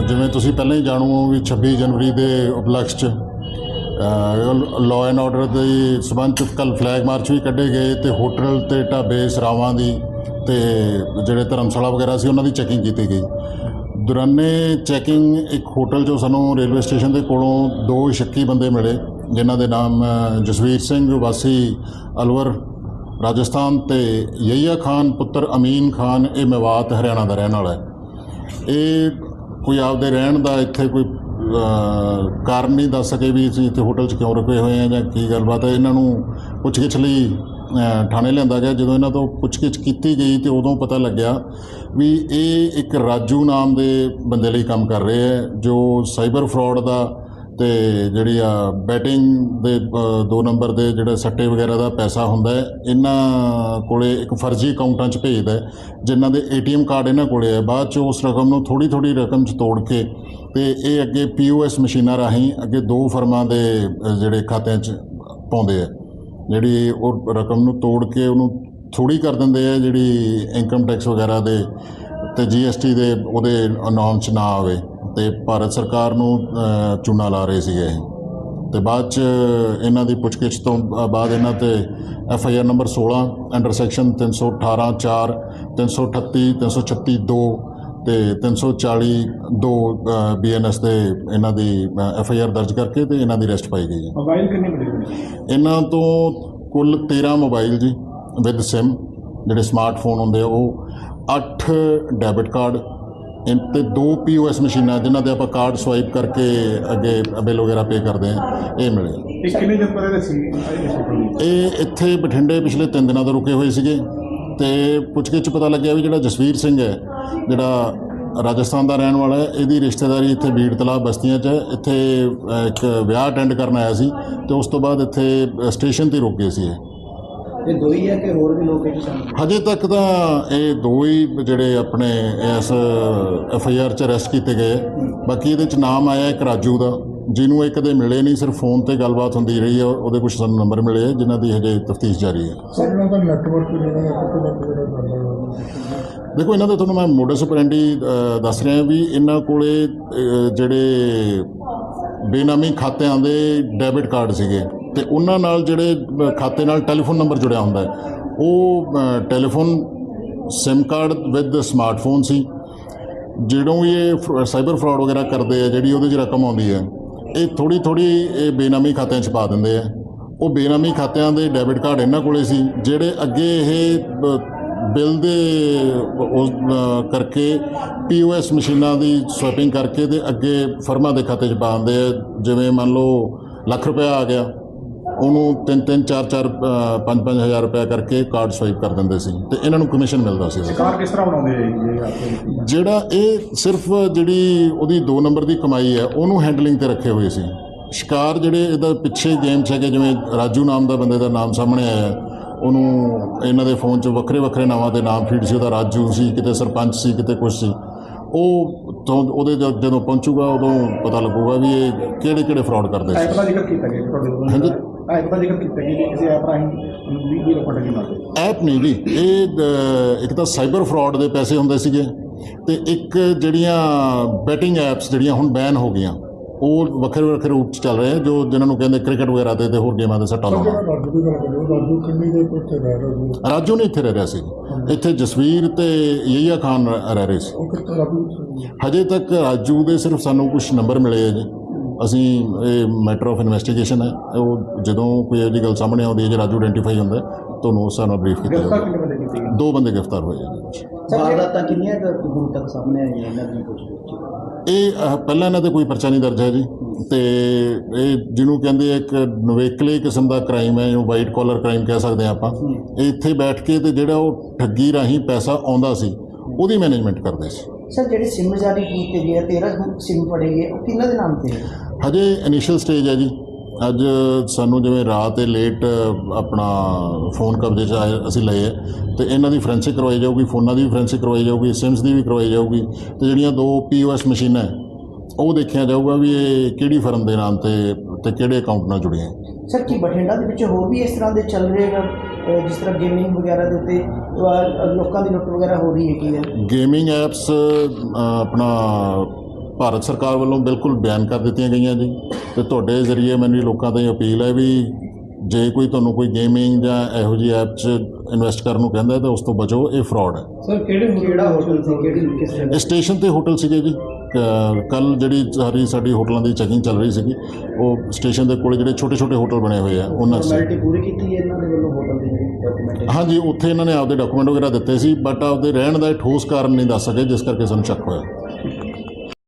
ਜਿਵੇਂ ਤੁਸੀਂ ਪਹਿਲਾਂ ਹੀ ਜਾਣੂ ਹੋ ਵੀ 26 ਜਨਵਰੀ ਦੇ ਉਪਲਕਸ਼ 'ਚ ਲਾਅ ਐਂਡ ਆਰਡਰ ਦੇ ਸਬੰਧ 'ਚ ਕੱਲ ਫਲੈਗ ਮਾਰਚ ਵੀ ਕੱਢੇ ਗਏ ਤੇ ਹੋਟਲ ਤੇ ਢਾਬੇ, ਸਰਾਵਾਂ ਦੀ ਤੇ ਜਿਹੜੇ ਧਰਮਸ਼ਾਲਾ ਵਗੈਰਾ ਸੀ ਉਹਨਾਂ ਦੀ ਚੈਕਿੰਗ ਕੀਤੀ ਗਈ। ਦੌਰਾਨੇ ਚੈਕਿੰਗ ਇੱਕ ਹੋਟਲ 'ਚੋਂ ਸਾਨੂੰ ਰੇਲਵੇ ਸਟੇਸ਼ਨ ਦੇ ਕੋਲੋਂ ਦੋ ਸ਼ੱਕੀ ਬੰਦੇ ਮਿਲੇ, ਜਿਨ੍ਹਾਂ ਦੇ ਨਾਮ ਜਸਵੀਰ ਸਿੰਘ, ਵਾਸੀ ਅਲਵਰ, ਰਾਜਸਥਾਨ ਤੇ ਯਹੀਆ ਖਾਨ, ਪੁੱਤਰ ਅਮੀਨ ਖਾਨ, ਇਹ ਮਵਾਤ ਹਰਿਆਣਾ ਦਾ ਰਹਿਣ ਵਾਲਾ ਹੈ। ਇਹ ਕੋਈ ਆਪਦੇ ਰਹਿਣ ਦਾ ਇੱਥੇ ਕੋਈ ਕਾਰਨ ਨਹੀਂ ਦੱਸ ਸਕੇ ਵੀ ਅਸੀਂ ਇੱਥੇ ਹੋਟਲ 'ਚ ਕਿਉਂ ਰੁਕੇ ਹੋਏ ਆ ਜਾਂ ਕੀ ਗੱਲਬਾਤ ਹੈ। ਇਹਨਾਂ ਨੂੰ ਪੁੱਛਗਿੱਛ ਲਈ ਥਾਣੇ ਲਿਆਂਦਾ ਗਿਆ। ਜਦੋਂ ਇਹਨਾਂ ਤੋਂ ਪੁੱਛਗਿੱਛ ਕੀਤੀ ਗਈ ਤੇ ਉਦੋਂ ਪਤਾ ਲੱਗਿਆ ਵੀ ਇਹ ਇੱਕ ਰਾਜੂ ਨਾਮ ਦੇ ਬੰਦੇ ਲਈ ਕੰਮ ਕਰ ਰਹੇ ਹੈ, ਜੋ ਸਾਈਬਰ ਫਰਾਡ ਦਾ ਤੇ ਜਿਹੜੀ ਆ ਬੈਟਿੰਗ ਦੇ ਦੋ ਨੰਬਰ ਦੇ ਜਿਹੜੇ ਸੱਟੇ ਵਗੈਰਾ ਦਾ ਪੈਸਾ ਹੁੰਦਾ ਹੈ ਇਹਨਾਂ ਕੋਲੇ ਇੱਕ ਫਰਜ਼ੀ ਅਕਾਊਂਟਾਂ 'ਚ ਭੇਜਦਾ ਹੈ, ਜਿਨ੍ਹਾਂ ਦੇ ਏਟੀਐਮ ਕਾਰਡ ਇਹਨਾਂ ਕੋਲੇ ਹੈ ਬਾਅਦ 'ਚ ਉਸ ਰਕਮ ਨੂੰ ਥੋੜੀ ਥੋੜੀ ਰਕਮ 'ਚ ਤੋੜ ਕੇ ਤੇ ਇਹ ਅੱਗੇ ਪੀਓਐਸ ਮਸ਼ੀਨਾਂ ਰਾਹੀਂ ਅੱਗੇ ਦੋ ਫਰਮਾਂ ਦੇ ਜਿਹੜੇ ਖਾਤਿਆਂ 'ਚ ਪਾਉਂਦੇ ਆ। ਜਿਹੜੀ ਉਹ ਰਕਮ ਨੂੰ ਤੋੜ ਕੇ ਉਹਨੂੰ ਥੋੜੀ ਕਰ ਦਿੰਦੇ ਆ ਜਿਹੜੀ ਇਨਕਮ ਟੈਕਸ ਵਗੈਰਾ ਦੇ ਤੇ ਜੀਐਸਟੀ ਦੇ ਉਹਦੇ ਨਾਮ 'ਚ ਨਾ ਆਵੇ। ਤੇ ਭਾਰਤ ਸਰਕਾਰ ਨੂੰ ਚੂਨਾ ਲਾ ਰਹੇ ਸੀਗੇ ਤੇ ਬਾਅਦ 'ਚ ਇਹਨਾਂ ਦੀ ਪੁੱਛਗਿੱਛ ਤੋਂ ਬਾਅਦ ਇਹਨਾਂ ਤੇ F I R number 16 under section 318 4 338 336 2 ਤੇ 340 2 ਬੀ ਐਨ ਐਸ ਦੇ ਇਹਨਾਂ ਦੀ ਐਫ ਆਈ ਆਰ ਦਰਜ ਕਰਕੇ ਤੇ ਇਹਨਾਂ ਦੀ ਅਰੈਸਟ ਪਾਈ ਗਈ ਹੈ। ਮੋਬਾਈਲ ਕਿੰਨੇ ਬੜੇ ਇਹਨਾਂ ਤੋਂ ਕੁੱਲ 13 ਮੋਬਾਈਲ ਜੀ ਵਿਦ ਸਿਮ ਜਿਹੜੇ ਸਮਾਰਟਫੋਨ ਹੁੰਦੇ ਆ ਉਹ 8 ਡੈਬਿਟ ਕਾਰਡ ਇਨ ਤੇ ਦੋ ਪੀਓਐਸ ਮਸ਼ੀਨਾਂ ਜਿਨ੍ਹਾਂ ਦੇ ਆਪਾਂ ਕਾਰਡ ਸਵਾਈਪ ਕਰਕੇ ਅੱਗੇ ਬਿੱਲ ਵਗੈਰਾ ਪੇ ਕਰਦੇ ਆ ਇਹ ਮਿਲੇ। ਇਹ ਕਿੰਨੇ ਦਿਨ ਪਹਿਲੇ ਦੇ ਸੀ? ਇਹ ਸੀ ਇਹ ਇੱਥੇ ਬਠਿੰਡੇ ਪਿਛਲੇ 3 ਦਿਨਾਂ ਤੋਂ ਰੁਕੇ ਹੋਏ ਸੀਗੇ ਤੇ ਪੁੱਛਗਿੱਛ 'ਚ ਪਤਾ ਲੱਗਿਆ ਵੀ ਜਿਹੜਾ ਜਸਵੀਰ ਸਿੰਘ ਹੈ ਜਿਹੜਾ ਰਾਜਸਥਾਨ ਦਾ ਰਹਿਣ ਵਾਲਾ ਹੈ ਇਹਦੀ ਰਿਸ਼ਤੇਦਾਰੀ ਇੱਥੇ ਬੀੜ ਤਲਾਬ ਬਸਤੀਆਂ 'ਚ ਹੈ ਇੱਥੇ ਇੱਕ ਵਿਆਹ ਅਟੈਂਡ ਕਰਨ ਆਇਆ ਸੀ ਤੇ ਉਸ ਤੋਂ ਬਾਅਦ ਇੱਥੇ ਸਟੇਸ਼ਨ ਤੇ ਰੁਕ ਗਏ ਸੀ ਇਹ। ਇਹ ਦੋ ਹੀ ਹੈ ਕਿ ਹੋਰ ਵੀ ਲੋਕ ਇਹ ਸ਼ਾਮਿਲ ਹਜੇ ਤੱਕ ਤਾਂ ਇਹ ਦੋ ਹੀ ਜਿਹੜੇ ਆਪਣੇ ਇਸ ਐਫ ਆਈ ਆਰ 'ਚ ਅਰੈਸਟ ਕੀਤੇ ਗਏ। ਬਾਕੀ ਇਹਦੇ 'ਚ ਨਾਮ ਆਇਆ ਇੱਕ ਰਾਜੂ ਦਾ ਜਿਹਨੂੰ ਇਹ ਕਦੇ ਮਿਲੇ ਨਹੀਂ ਸਿਰਫ ਫੋਨ ਤੇ ਗੱਲਬਾਤ ਹੁੰਦੀ ਰਹੀ ਹੈ ਉਹਦੇ ਕੁਝ ਸਾਨੂੰ ਨੰਬਰ ਮਿਲੇ ਹੈ ਜਿਨ੍ਹਾਂ ਦੀ ਹਜੇ ਤਫਤੀਸ਼ ਜਾਰੀ ਹੈ ਦਾ ਨੈਟਵਰਕ ਜਿਹੜਾ ਦੇਖੋ ਇਹਨਾਂ ਦਾ ਤੁਹਾਨੂੰ ਮੈਂ ਮੋਡਸ ਆਪਰੈਂਡੀ ਦੱਸ ਰਿਹਾ ਵੀ ਇਹਨਾਂ ਕੋਲੇ ਜਿਹੜੇ ਬੇਨਾਮੀ ਖਾਤਿਆਂ ਦੇ ਡੈਬਿਟ ਕਾਰਡ ਸੀਗੇ। ਤੇ ਉਹਨਾਂ ਨਾਲ ਜਿਹੜੇ ਖਾਤੇ ਨਾਲ ਟੈਲੀਫੋਨ ਨੰਬਰ ਜੁੜਿਆ ਹੁੰਦਾ ਹੈ। ਉਹ telephone sim card with smartphone ਸੀ। ਜਦੋਂ ਇਹ ਫਰ- ਸਾਈਬਰ ਫਰਾਡ ਵਗੈਰਾ ਕਰਦੇ ਆ ਜਿਹੜੀ ਉਹਦੇ 'ਚ ਰਕਮ ਆਉਂਦੀ ਹੈ ਇਹ ਥੋੜੀ ਥੋੜੀ ਇਹ ਬੇਨਾਮੀ ਖਾਤਿਆਂ 'ਚ ਪਾ ਦਿੰਦੇ ਆ। ਉਹ ਬੇਨਾਮੀ ਖਾਤਿਆਂ ਦੇ ਡੈਬਿਟ ਕਾਰਡ ਇਹਨਾਂ ਕੋਲੇ ਸੀ ਜਿਹੜੇ ਅੱਗੇ ਇਹ ਬਿੱਲ ਦੇ ਉਸ ਅ, ਕਰਕੇ ਪੀਓਐਸ ਮਸ਼ੀਨਾਂ ਦੀ ਸਵੈਪਿੰਗ ਕਰਕੇ ਤੇ ਅੱਗੇ ਫਰਮਾਂ ਦੇ ਖਾਤੇ 'ਚ ਪਾ ਦਿੰਦੇ ਆ। ਜਿਵੇਂ ਮੰਨ ਲਓ ਲੱਖ ਰੁਪਇਆ ਆ ਗਿਆ। ਉਹਨੂੰ ਤਿੰਨ ਤਿੰਨ ਚਾਰ ਚਾਰ ਅ, ਪੰਜ ਪੰਜ ਹਜ਼ਾਰ ਰੁਪਇਆ ਕਰਕੇ ਕਾਰਡ ਸਵਾਈਪ ਕਰ ਦਿੰਦੇ ਸੀ ਤੇ ਇਹਨਾਂ ਨੂੰ ਕਮਿਸ਼ਨ ਮਿਲਦਾ ਸੀ ਉਹਦਾ। ਕਾਰ ਕਿਸ ਤਰ੍ਹਾਂ ਬਣਾਉਂਦੇ ਆਪੇ ਜਿਹੜਾ ਇਹ ਸਿਰਫ ਜਿਹੜੀ ਉਹਦੀ 2 ਨੰਬਰ ਦੀ ਕਮਾਈ ਹੈ ਉਹਨੂੰ ਹੈਂਡਲਿੰਗ ਤੇ ਰੱਖੇ ਹੋਏ ਸੀ। ਸ਼ਿਕਾਰ ਜਿਹੜੇ ਇਹਦਾ ਪਿੱਛੇ ਗੇਮ 'ਚ ਹੈਗੇ ਜਿਵੇਂ ਰਾਜੂ ਨਾਮ ਦਾ ਬੰਦੇ ਦਾ ਨਾਮ ਸਾਹਮਣੇ ਆਇਆ ਹੈ, ਉਹਨੂੰ ਇਹਨਾਂ ਦੇ ਫੋਨ 'ਚ ਵੱਖਰੇ ਵੱਖਰੇ ਨਾਵਾਂ ਦੇ ਨਾਮ ਫੀਡ ਸੀ ਉਹਦਾ ਰਾਜੂ ਸੀ ਕਿਤੇ ਸਰਪੰਚ ਸੀ ਕਿਤੇ ਕੁਛ ਸੀ। ਉਹ ਤੋਂ ਉਹਦੇ ਜਦ- ਪਹੁੰਚੂਗਾ ਉਦੋਂ ਪਤਾ ਲੱਗੂਗਾ ਵੀ ਇਹ ਕਿਹੜੇ ਕਿਹੜੇ ਫਰਾਡ ਕਰਦੇ ਸੀ। ਦਾ ਜ਼ਿਕਰ ਕੀਤਾ ਗਿਆ ਤੁਹਾਡੇ। ਐਪ ਦਾ ਜ਼ਿਕਰ ਕੀਤਾ ਗਿਆ ਕਿ ਕਿਸੇ ਐਪ ਰਾਹੀਂ ਵੀ ਵੀ ਰਿਪੋਰਟ ਕੀ ਮਾਰਦੇ। ਐਪ ਨਹੀਂ ਜੀ ਇਹ ਇੱਕ ਤਾਂ ਸਾਈਬਰ ਫਰਾਡ ਦੇ ਪੈਸੇ ਹੁੰਦੇ ਸੀਗੇ ਤੇ ਇੱਕ ਜਿਹੜੀਆਂ ਬੈਟਿੰਗ ਐਪਸ ਜਿਹੜੀਆਂ ਹੁਣ ਬੈਨ ਹੋ ਗਈਆਂ ਉਹ ਵੱਖਰੇ ਵੱਖਰੇ ਰੂਪ ਚ ਚੱਲ ਰਹੇ ਆ ਜੋ ਜਿਨ੍ਹਾਂ ਨੂੰ ਕਹਿੰਦੇ ਕ੍ਰਿਕਟ ਵਗੈਰਾ ਤੇ ਤੇ ਹੋਰ ਗੇਮਾਂ ਦੇ ਸੱਟਾ ਲਾਉਣਾ। ਰਾਜੂ ਦੀ ਗੱਲ ਕਰੀਏ ਰਾਜੂ ਕਿੰਨੀ ਦੇ ਉੱਤੇ ਰਹਿ ਰਿਹਾ ਸੀ? ਰਾਜੂ ਨਹੀਂ ਇੱਥੇ ਰਹਿ ਰਿਹਾ ਸੀ। ਇੱਥੇ ਜਸਵੀਰ ਤੇ ਯਹੀਆ ਖਾਨ ਰਹਿ ਰਹਿ ਰਹੇ ਸੀ। ਉਹ ਕਿੱਥੇ ਰਾਜੂ? ਹਜੇ ਤੱਕ ਰਾਜੂ ਦੇ ਸਿਰਫ ਸਾਨੂੰ ਕੁਝ ਨੰਬਰ ਮਿਲੇ ਆ ਜੀ। ਅਸੀਂ ਇਹ ਮੈਟਰ ਆਫ ਇਨਵੈਸਟੀਗੇਸ਼ਨ ਹੈ। ਉਹ ਜਦੋਂ ਕੋਈ ਇਹੋ ਜਿਹੀ ਗੱਲ ਸਾਹਮਣੇ ਆਉਂਦੀ ਹੈ ਜੇ ਰਾਜੂ ਆਇਡੈਂਟੀਫਾਈ ਹੁੰਦਾ ਤੁਹਾਨੂੰ ਉਸ ਹਿਸਾਬ ਨਾਲ ਬਰੀਫ ਕੀਤਾ ਜਾਊਗਾ। ਦੋ ਬੰਦੇ ਗ੍ਰਿਫਤਾਰ ਹੋਏ ਵਾਰਦਾਤਾਂ ਕਿੰਨੀਆਂ ਕੁ ਹੁਣ ਤੱਕ ਸਾਹਮਣੇ ਆਈਆਂ ਇਹਨਾਂ ਦੀਆਂ ਕੁਝ ਇਹ ਪਹਿਲਾਂ ਇਹਨਾਂ ਤੇ ਕੋਈ ਪਰਚਾ ਨਹੀਂ ਦਰਜ ਹੈ ਜੀ। ਤੇ ਇਹ ਜਿਹਨੂੰ ਕਹਿੰਦੇ ਇੱਕ ਨਵੇਕਲੇ ਕਿਸਮ ਦਾ ਕ੍ਰਾਈਮ ਹੈ ਜਿਹਨੂੰ ਵਾਈਟ ਕਾਲਰ ਕ੍ਰਾਈਮ ਕਹਿ ਸਕਦੇ ਆ ਆਪਾਂ। ਇਹ ਇੱਥੇ ਬੈਠ ਕੇ ਤੇ ਜਿਹੜਾ ਉਹ ਠੱਗੀ ਰਾਹੀਂ ਪੈਸਾ ਆਉਂਦਾ ਸੀ ਉਹਦੀ ਮੈਨੇਜਮੈਂਟ ਕਰਦੇ ਸੀ। ਸਰ ਜਿਹੜੇ ਸਿਮ ਜਾਰੀ ਕੀਤੇ ਗਏ ਆ, 13 ਸਿਮ ਫੜੇ ਗਏ ਉਹ ਕਿਹਨਾਂ ਦੇ ਨਾਮ ਤੇ ਹੈ ਹਜੇ ਇਨੀਸ਼ੀਅਲ ਸਟੇਜ ਹੈ ਜੀ। ਅੱਜ ਸਾਨੂੰ ਜਿਵੇਂ ਰਾਤ ਤੇ ਲੇਟ ਆਪਣਾ ਫੋਨ ਕਬਜ਼ੇ 'ਚ ਆਏ ਅਸੀਂ ਲਏ ਹੈ ਤੇ ਇਹਨਾਂ ਦੀ ਫੋਰੈਂਸਿਕ ਕਰਵਾਈ ਜਾਊਗੀ ਫੋਨਾਂ ਦੀ ਵੀ ਫੋਰੈਂਸਿਕ ਕਰਵਾਈ ਜਾਊਗੀ ਸਿਮਸ ਦੀ ਵੀ ਕਰਵਾਈ ਜਾਊਗੀ। ਤੇ ਜਿਹੜੀਆਂ ਦੋ ਪੀਓਐਸ ਮਸ਼ੀਨਾਂ ਉਹ ਦੇਖਿਆ ਜਾਊਗਾ ਵੀ ਇਹ ਕਿਹੜੀ ਫਰਮ ਦੇ ਨਾਮ ਤੇ ਤੇ ਕਿਹੜੇ ਅਕਾਊਂਟ ਨਾਲ ਜੁੜੀਆਂ ਸਰ ਕੀ ਬਠਿੰਡਾ ਦੇ ਵਿੱਚ ਹੋਰ ਵੀ ਇਸ ਤਰ੍ਹਾਂ ਦੇ ਚੱਲ ਰਹੇ ਹਨ ਜਿਸ ਤਰ੍ਹਾਂ ਗੇਮਿੰਗ ਵਗੈਰਾ ਦੇ ਉੱਤੇ ਲੋਕਾਂ ਦੀ ਲੁੱਟ ਵਗੈਰਾ ਹੋ ਰਹੀ ਹੈ। ਕੀ ਹੈ ਗੇਮਿੰਗ ਐਪਸ ਆਪਣਾ ਭਾਰਤ ਸਰਕਾਰ ਵੱਲੋਂ ਬਿਲਕੁਲ ਬਿਆਨ ਕਰ ਦਿੱਤੀਆਂ ਗਈਆਂ ਜੀ। ਤੇ ਤੁਹਾਡੇ ਜ਼ਰੀਏ ਮੈਨੂੰ ਲੋਕਾਂ ਤੋਂ ਇਹ ਅਪੀਲ ਹੈ ਵੀ ਜੇ ਕੋਈ ਤੁਹਾਨੂੰ ਕੋਈ ਗੇਮਿੰਗ ਜਾਂ ਇਹੋ ਜਿਹੀ ਐਪ 'ਚ ਇਨਵੈਸਟ ਕਰਨ ਨੂੰ ਕਹਿੰਦਾ ਤਾਂ ਉਸ ਤੋਂ ਬਚੋ ਇਹ ਫਰਾਡ ਹੈ। ਸਰ ਕਿਹੜੇ ਕਿਹੜਾ ਹੋਟਲ ਸੀ? ਕਿਹੜੀ ਕਿਸ ਸਟੇਸ਼ਨ ਤੇ ਹੋਟਲ ਸੀਗੇ ਜੀ। ਕੱਲ ਜਿਹੜੀ ਸਾਰੀ ਸਾਡੀ ਹੋਟਲਾਂ ਦੀ ਚੈਕਿੰਗ ਚੱਲ ਰਹੀ ਸੀਗੀ ਉਹ ਸਟੇਸ਼ਨ ਦੇ ਕੋਲ ਜਿਹੜੇ ਛੋਟੇ ਛੋਟੇ ਹੋਟਲ ਬਣੇ ਹੋਏ ਆ ਉਹਨਾਂ 'ਚ। ਫਾਰਮੈਲਿਟੀ ਪੂਰੀ ਕੀਤੀ ਹੈ ਇਹਨਾਂ ਦੇ ਵੱਲੋਂ ਹੋਟਲ ਦੀ ਜਿਹੜੀ ਡਾਕੂਮੈਂਟੇਸ਼ਨ ਹਾਂਜੀ ਉੱਥੇ ਇਹਨਾਂ ਨੇ ਆਪਦੇ ਡਾਕੂਮੈਂਟ ਵਗੈਰਾ ਦਿੱਤੇ ਸੀ ਬਟ ਆਪਦੇ ਰਹਿਣ ਦਾ ਇਹ ਠੋਸ ਕਾਰਨ ਨਹੀਂ ਦੱਸ ਸਕੇ ਜਿਸ ਕਰਕੇ ਸਾਨੂੰ ਸ਼ੱਕ ਹੋਇਆ